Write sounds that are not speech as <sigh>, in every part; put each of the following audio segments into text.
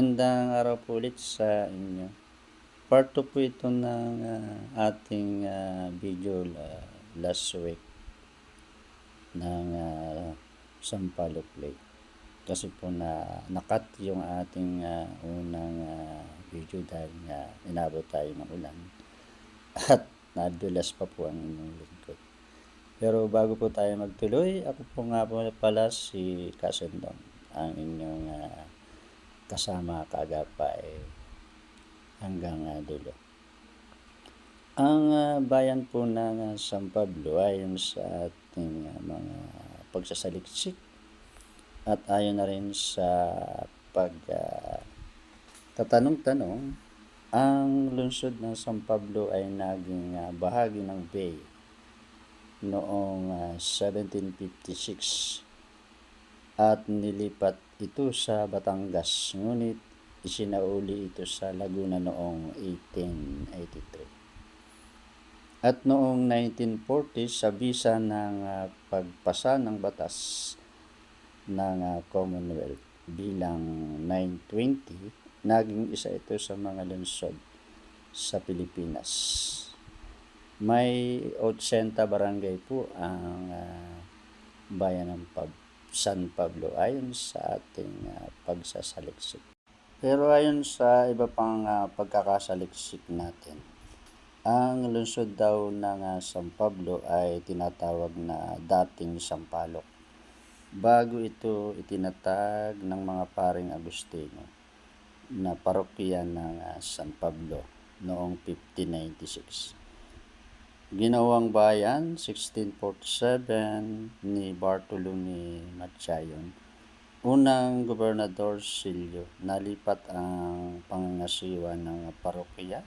Gandang araw po ulit sa inyo. Part 2 po ito ng ah, ating ah, video la- last week ng uh, Sampaloc Lake. Kasi po na nakat yung ating ah, unang ah, video dahil nga inabot tayo ng ulan. <laughs> At nadulas pa po ang inyong lingkod. Pero bago po tayo magtuloy, ako po nga po pala si Kasendong, ang inyong ah, kasama kaagapay hanggang ah, dulo. Ang ah, bayan po ng ah, San Pablo ayon sa ating ah, mga pagsasaliksik at ayon na rin sa pag ah, tatanong-tanong, ang lungsod ng San Pablo ay naging ah, bahagi ng Bay noong ah, 1756 at nilipat ito sa Batangas ngunit isinauli ito sa Laguna noong 1883. At noong 1940 sa bisa ng ah, pagpasa ng batas ng ah, Commonwealth bilang 920 naging isa ito sa mga lungsod sa Pilipinas. May 80 barangay po ang ah, bayan ng Pab- San Pablo ayon sa ating ah, pagsasaliksik. Pero ayon sa iba pang ah, pagkakasaliksik natin, ang lungsod daw ng ah, San Pablo ay tinatawag na dating Sampalok. Bago ito itinatag ng mga paring Agustino na parokya ng ah, San Pablo noong 1596. Ginawang bayan 1647 ni Bartolome Machayon. Unang gobernador Silio nalipat ang pangangasiwa ng parokya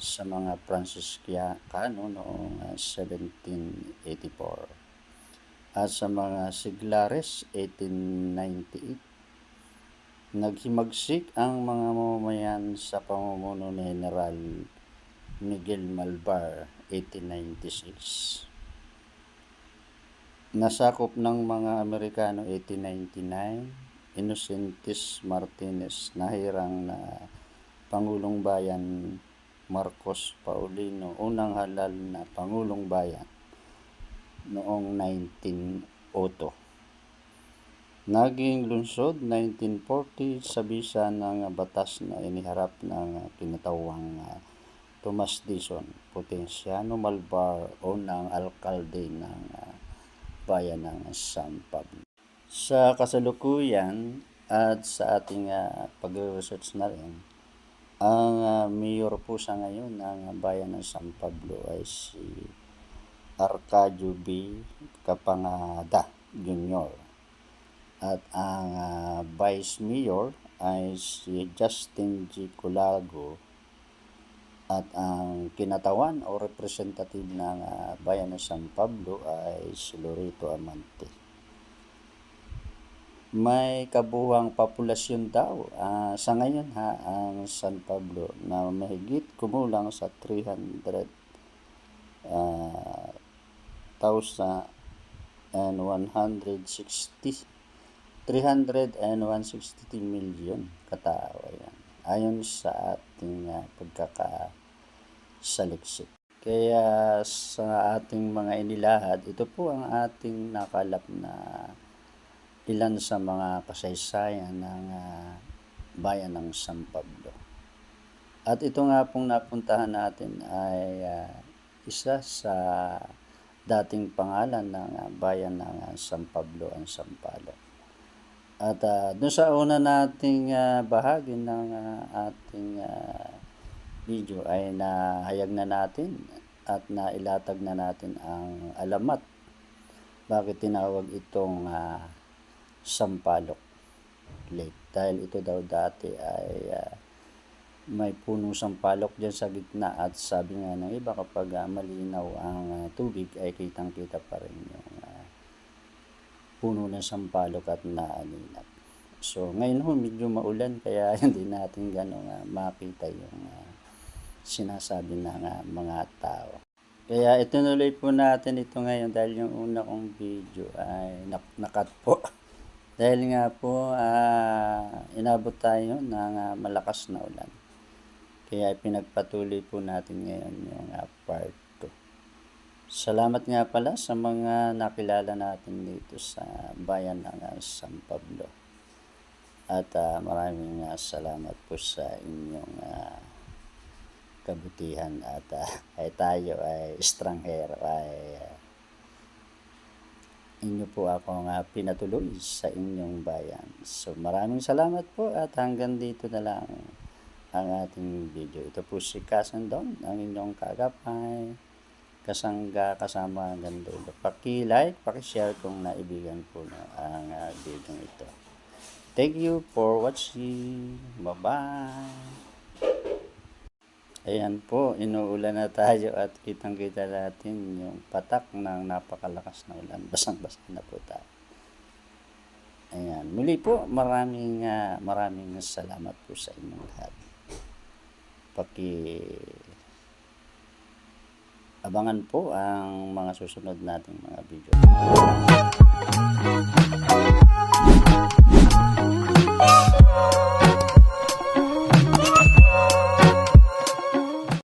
sa mga Franciscano noong ah, 1784 at sa mga Siglares 1898 naghimagsik ang mga mamamayan sa pamumuno ni General Miguel Malvar 1896 nasakop ng mga Amerikano 1899 Innocentes Martinez nahirang na Pangulong Bayan Marcos Paulino unang halal na Pangulong Bayan noong 1902 Naging lungsod 1940 sa bisa ng batas na iniharap ng pinatawang ah, Tomas Dison Potenciano Malvar o ng alkalde ng ah, bayan ng San Pablo. Sa kasalukuyan at sa ating ah, pag-research na rin, ang ah, mayor po sa ngayon ng bayan ng San Pablo ay si Arcadio B. Kapangada Jr. At ang ah, vice mayor ay si Justin G. Culago at ang kinatawan o representative ng ah, bayan ng San Pablo ay si Lorito Amante. May kabuhang populasyon daw ah, sa ngayon ha ang San Pablo na mahigit kumulang sa 300 ah, 1,160 300 and 160 million katao yan ayon sa ating uh, pagkakasaliksik. Kaya sa ating mga inilahad, ito po ang ating nakalap na ilan sa mga kasaysayan ng uh, bayan ng San Pablo. At ito nga pong napuntahan natin ay uh, isa sa dating pangalan ng uh, bayan ng uh, San Pablo ang Sampaloc. At uh, doon sa una nating uh, bahagi ng uh, ating uh, video ay nahayag na natin at nailatag na natin ang alamat bakit tinawag itong uh, Sampalok Lake. Dahil ito daw dati ay uh, may punong sampalok dyan sa gitna at sabi nga ng iba kapag uh, malinaw ang uh, tubig ay kitang kita pa rin yung uh, puno ng sampalok at naaninap. So, ngayon ho, medyo maulan kaya <laughs> hindi natin gano'ng uh, makita yung uh, sinasabi ng uh, mga tao. Kaya itunuloy po natin ito ngayon dahil yung una kong video ay nak nakat po. <laughs> Dahil nga po, ah, inabot tayo ng ah, malakas na ulan. Kaya pinagpatuloy po natin ngayon yung ah, part 2. Salamat nga pala sa mga nakilala natin dito sa bayan ng ah, San Pablo. At ah, maraming ah, salamat po sa inyong ah, kabutihan at ah, <laughs> ay tayo ay estranghero ay ah, inyo po ako nga pinatuloy sa inyong bayan. So maraming salamat po at hanggang dito na lang ang ating video. Ito po si Kasandon, ang inyong kagapay, kasangga, kasama hanggang dulo. Paki-like, paki-share kung naibigan po na ang uh, video ito. Thank you for watching. Bye-bye. Ayan po, inuulan na tayo at kitang-kita natin yung patak ng napakalakas na ulan. Basang-basa na po tayo. Ayan. Muli po, maraming ah, maraming salamat po sa inyong lahat. Paki abangan po ang mga susunod nating mga video.